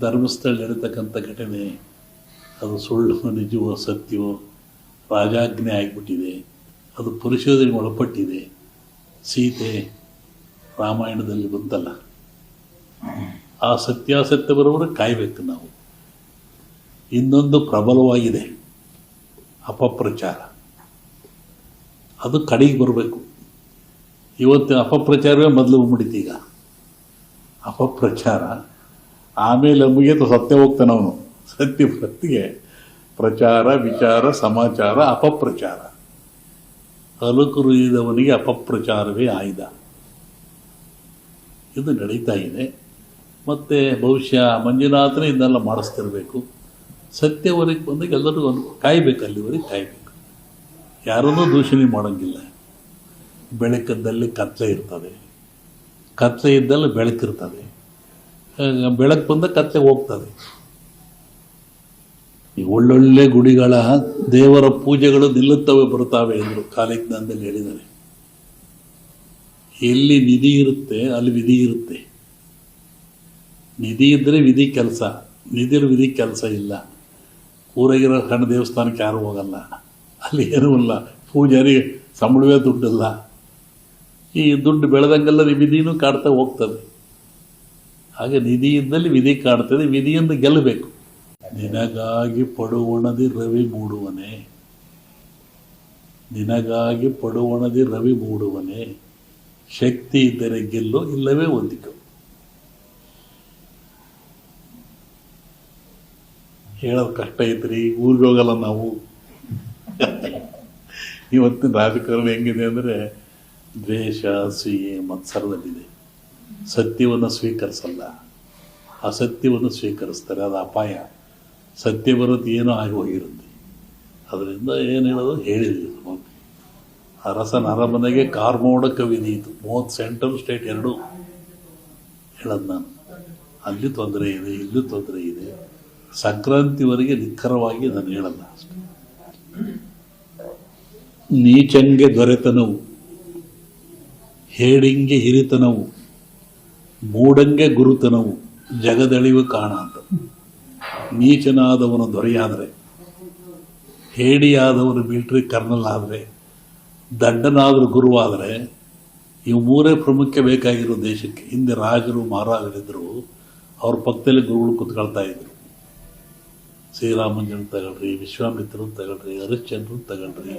ಧರ್ಮಸ್ಥಳ ನಡೀತಕ್ಕಂಥ ಘಟನೆ, ಅದು ಸುಳ್ಳು, ನಿಜವೋ ಸತ್ಯವೋ, ರಾಜಾಜ್ಞೆ ಆಗಿಬಿಟ್ಟಿದೆ. ಅದು ಪರಿಶೋಧನೆಗೆ ಒಳಪಟ್ಟಿದೆ. ಸೀತೆ ರಾಮಾಯಣದಲ್ಲಿ ಬಂತಲ್ಲ. ಆ ಸತ್ಯಾಸತ್ಯ ಬರೋವರೆ ಕಾಯಬೇಕು ನಾವು. ಇನ್ನೊಂದು ಪ್ರಬಲವಾಗಿದೆ ಅಪಪ್ರಚಾರ. ಅದು ಕಡೆಗೆ ಬರಬೇಕು. ಇವತ್ತು ಅಪಪ್ರಚಾರವೇ ಮೊದಲು ಬಂದ್ಬಿಟ್ಟಿತ್ತು ಈಗ. ಅಪಪ್ರಚಾರ ಆಮೇಲೆ ಮುಗಿದು ಸತ್ಯ ಹೋಗ್ತಾನೆ ಅವನು. ಸತ್ಯ ಪ್ರತಿಗೆ ಪ್ರಚಾರ, ವಿಚಾರ, ಸಮಾಚಾರ, ಅಪಪ್ರಚಾರ. ಅಲುಕುರಿದವನಿಗೆ ಅಪಪ್ರಚಾರವೇ ಆಯ್ದ ಇದು ನಡೀತಾ ಇದೆ. ಮತ್ತು ಬಹುಶಃ ಮಂಜುನಾಥನೇ ಇದನ್ನೆಲ್ಲ ಮಾಡಿಸ್ತಿರಬೇಕು. ಸತ್ಯವರೆಗೆ ಬಂದಾಗ ಎಲ್ಲರೂ ಒಂದು ಕಾಯಬೇಕು, ಅಲ್ಲಿವರೆಗೆ ಕಾಯಬೇಕು. ಯಾರನ್ನೂ ದೂಷಣೆ ಮಾಡೋಂಗಿಲ್ಲ. ಬೆಳಕದ್ದಲ್ಲಿ ಕತ್ಲೆ ಇರ್ತದೆ. ಕತ್ಲೆ ಇದ್ದಲ್ಲಿ ಬೆಳಕಿರ್ತದೆ. ಬೆಳಕು ಬಂದ ಕತ್ತೆ ಹೋಗ್ತದೆ. ಈ ಒಳ್ಳೊಳ್ಳೆ ಗುಡಿಗಳ ದೇವರ ಪೂಜೆಗಳು ನಿಲ್ಲುತ್ತವೆ ಬರುತ್ತವೆ ಎಂದರು ಕಾಲಿಜ್ಞಾನದಲ್ಲಿ ಹೇಳಿದ್ದಾರೆ. ಎಲ್ಲಿ ನಿಧಿ ಇರುತ್ತೆ, ಅಲ್ಲಿ ವಿಧಿ ಇರುತ್ತೆ. ನಿಧಿ ಇದ್ದರೆ ವಿಧಿ ಕೆಲಸ ನಿಧಿರು ವಿಧಿ ಕೆಲಸ ಇಲ್ಲ. ಊರಾಗಿರೋ ಸಣ್ಣ ದೇವಸ್ಥಾನಕ್ಕೆ ಯಾರು ಹೋಗಲ್ಲ. ಅಲ್ಲಿ ಏನೂ ಇಲ್ಲ. ಪೂಜಾರಿ ಸಂಬಳವೇ ದುಡ್ಡಿಲ್ಲ. ಈ ದುಡ್ಡು ಬೆಳೆದಂಗೆಲ್ಲ ವಿಧಿನೂ ಕಾಡ್ತಾ ಹೋಗ್ತದೆ. ಹಾಗೆ ನಿಧಿ ಇದ್ದಲ್ಲಿ ವಿಧಿ ಕಾಡ್ತದೆ, ವಿಧಿಯಿಂದ ಗೆಲ್ಲಬೇಕು. ನಿನಗಾಗಿ ಪಡುವಣದಿ ರವಿ ಮೂಡುವನೆ. ನಿನಗಾಗಿ ಪಡುವಣದಿ ರವಿ ಮೂಡುವನೆ. ಶಕ್ತಿ ಇದ್ದರೆ ಗೆಲ್ಲು, ಇಲ್ಲವೇ ಹೊಂದಿಕೋ. ಹೇಳೋದು ಕಷ್ಟ ಐತ್ರಿ, ಊರಿಗೆ ಹೋಗಲ್ಲ ನಾವು. ಇವತ್ತಿನ ರಾಜಕಾರಣ ಹೆಂಗಿದೆ ಅಂದರೆ ದ್ವೇಷ ಅಸೂಯೆ ಮತ್ಸರದಲ್ಲಿದೆ. ಸತ್ಯವನ್ನು ಸ್ವೀಕರಿಸಲ್ಲ. ಅಸತ್ಯವನ್ನು ಸ್ವೀಕರಿಸ್ತಾರೆ, ಅದು ಅಪಾಯ. ಸತ್ಯ ಬರೋದು ಏನೋ ಆಗಿ ಹೋಗಿರುತ್ತೆ. ಅದರಿಂದ ಏನು ಹೇಳೋದು? ಹೇಳಿದ್ವಿ ಅರಸನ ಅರಮನೆಗೆ ಕಾರ್ಮೋಡ ಕವಿದಿ ಇತ್ತು. ಮೂವತ್ತು ಸೆಂಟ್ರಲ್ ಸ್ಟೇಟ್ ಎರಡು. ಹೇಳೋದು ನಾನು. ಅಲ್ಲಿ ತೊಂದರೆ ಇದೆ, ಇಲ್ಲೂ ತೊಂದರೆ ಇದೆ. ಸಂಕ್ರಾಂತಿವರೆಗೆ ನಿಖರವಾಗಿ ನಾನು ಹೇಳಲ್ಲ ಅಷ್ಟೆ. ನೀಚಂಗೆ ದೊರೆತನವು, ಹೇಡಿಂಗೆ ಹಿರಿತನವು ಮೂಡಂಗೆ ಗುರುತನವು ಜಗದಳಿವು ಕಾಣ ಅಂತ ನೀಚನಾದವನು ದೊರೆಯಾದರೆ, ಹೇಡಿಯಾದವನು ಮಿಲಿಟರಿ ಕರ್ನಲ್ ಆದರೆ, ದಂಡನಾದರೂ ಗುರುವಾದರೆ ಇವು ಮೂರೇ ಪ್ರಮುಖ ಬೇಕಾಗಿರೋ ದೇಶಕ್ಕೆ ಹಿಂದೆ ರಾಜರು ಮಹಾರಾಜರಿದ್ದರು ಅವ್ರ ಪಕ್ಕದಲ್ಲಿ ಗುರುಗಳು ಕುತ್ಕೊಳ್ತಾ ಇದ್ರು. ಶ್ರೀರಾಮಂಜನ್ ತಗೊಳ್ರಿ ವಿಶ್ವಾಮಿತ್ರನ ತಗೊಳ್ರಿ ಹರಿಶ್ಚಂದ್ರನ್ ತಗೊಳ್ರಿ,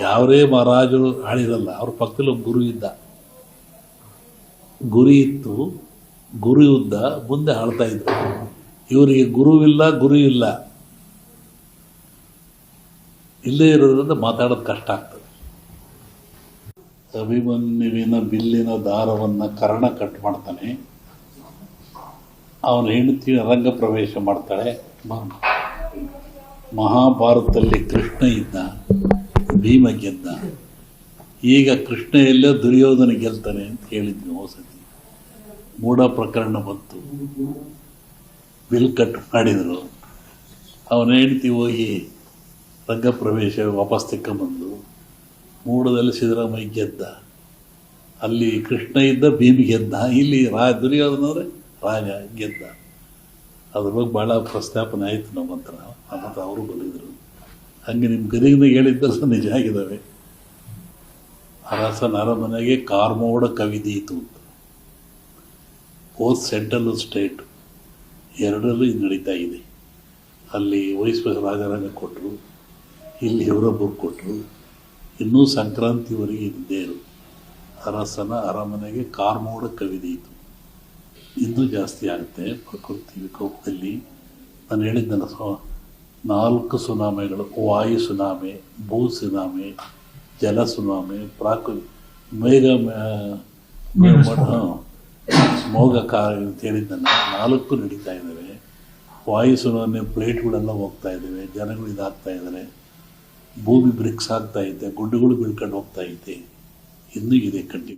ಯಾವರೇ ಮಹಾರಾಜರು ಆಳಿರಲ್ಲ, ಅವ್ರ ಪಕ್ಕದಲ್ಲಿ ಒಬ್ಬ ಗುರು ಇದ್ದ. ಗುರಿ ಇತ್ತು, ಗುರು ಯುದ್ಧ ಮುಂದೆ ಆಳ್ತಾ ಇದ್ರು. ಇವರಿಗೆ ಗುರುವಿಲ್ಲ, ಗುರು ಇಲ್ಲ. ಇಲ್ಲೇ ಇರೋದ್ರಿಂದ ಮಾತಾಡೋದು ಕಷ್ಟ ಆಗ್ತದೆ. ಅಭಿಮನ್ಯುವಿನ ಬಿಲ್ಲಿನ ದಾರವನ್ನು ಕರ್ಣ ಕಟ್ ಮಾಡ್ತಾನೆ. ಅವನ ಹೆಂಡತಿ ರಂಗ ಪ್ರವೇಶ ಮಾಡ್ತಾಳೆ. ಮಹಾಭಾರತದಲ್ಲಿ ಕೃಷ್ಣ ಇದ್ದ, ಭೀಮ ಗೆದ್ದ. ಈಗ ಕೃಷ್ಣ ಎಲ್ಲೋ ದುರ್ಯೋಧನ ಗೆಲ್ತಾನೆ ಅಂತ ಹೇಳಿದ್ವಿ ಹೊಸತಿ ಮೂಢ ಪ್ರಕರಣ ಬಂತು. ಬಿಲ್ ಕಟ್ ಮಾಡಿದರು. ಅವನ ಹೆಂಡತಿ ಹೋಗಿ ರಂಗಪ್ರವೇಶ ವಾಪಸ್ ತೆಕ್ಕಂಬಂದು ಮೂಡದಲ್ಲಿ ಸಿದ್ದರಾಮಯ್ಯ ಗೆದ್ದ. ಅಲ್ಲಿ ಕೃಷ್ಣ ಇದ್ದ, ಭೀಮಿ ಗೆದ್ದ. ಇಲ್ಲಿ ರಾ ದುರ್ಯೋಧನ ಅಂದರೆ ರಾಜ ಗೆದ್ದ. ಅದ್ರ ಬಗ್ಗೆ ಭಾಳ ಪ್ರಸ್ತಾಪನೆ ಆಯಿತು ನಮ್ಮ ಹತ್ರ. ಅವರು ಬಂದಿದ್ದರು ಹಂಗೆ ನಿಮ್ಮ ಗದಗಿನಾಗ ಹೇಳಿದ್ದಲ್ಲ ನಿಜ ಆಗಿದ್ದಾವೆ. ಅರಸನ ಅರಮನೆಗೆ ಕಾರ್ಮೋಡ ಕವಿದೀತು ಬೋತ್ ಸೆಂಟ್ರಲ್ ಸ್ಟೇಟ್ ಎರಡರಲ್ಲೂ ಇದು ನಡೀತಾ ಇದೆ. ಅಲ್ಲಿ ವಯಸ್ಸು ರಾಜಾರಾಮ ಕೊಟ್ಟರು ಇಲ್ಲಿ ಇವರೊಬ್ಬರು ಕೊಟ್ಟರು ಇನ್ನೂ ಸಂಕ್ರಾಂತಿವರೆಗೆ ಇದ್ದೇ ಅರಸನ ಅರಮನೆಗೆ ಕಾರ್ಮೋಡ ಕವಿದೀತು ಇನ್ನೂ ಜಾಸ್ತಿ ಆಗುತ್ತೆ. ಪ್ರಕೃತಿ ವಿಕೋಪದಲ್ಲಿ ನಾನು ಹೇಳಿದ್ದಲ್ಲ ನಾಲ್ಕು ಸುನಾಮೆಗಳು, ವಾಯು ಸುನಾಮೆ, ಭೂ ಸುನಾಮೆ ಜಲ ಸುನಾಮೆ ಪ್ರಾಕೃ ಮೇಘ ಸ್ಮೋಗ. ಕಾರ ಅಂತ ಹೇಳಿದ್ದಲ್ಲ ನಾಲ್ಕು ನಡೀತಾ ಇದ್ದಾವೆ ವಾಯು ಸುನಾಮಿ ಪ್ಲೇಟ್ಗಳೆಲ್ಲ ಹೋಗ್ತಾ ಇದ್ದಾವೆ ಜನಗಳು ಇದಾಗ್ತಾ ಇದ್ದಾರೆ ಭೂಮಿ ಬ್ರಿಕ್ಸ್ ಆಗ್ತಾ ಇದೆ ಗುಡ್ಡಗಳು ಬೀಳ್ಕೊಂಡು ಹೋಗ್ತಾ ಐತೆ. ಇನ್ನೂ ಇದೆ ಕಂಟಿನ್ಯೂ.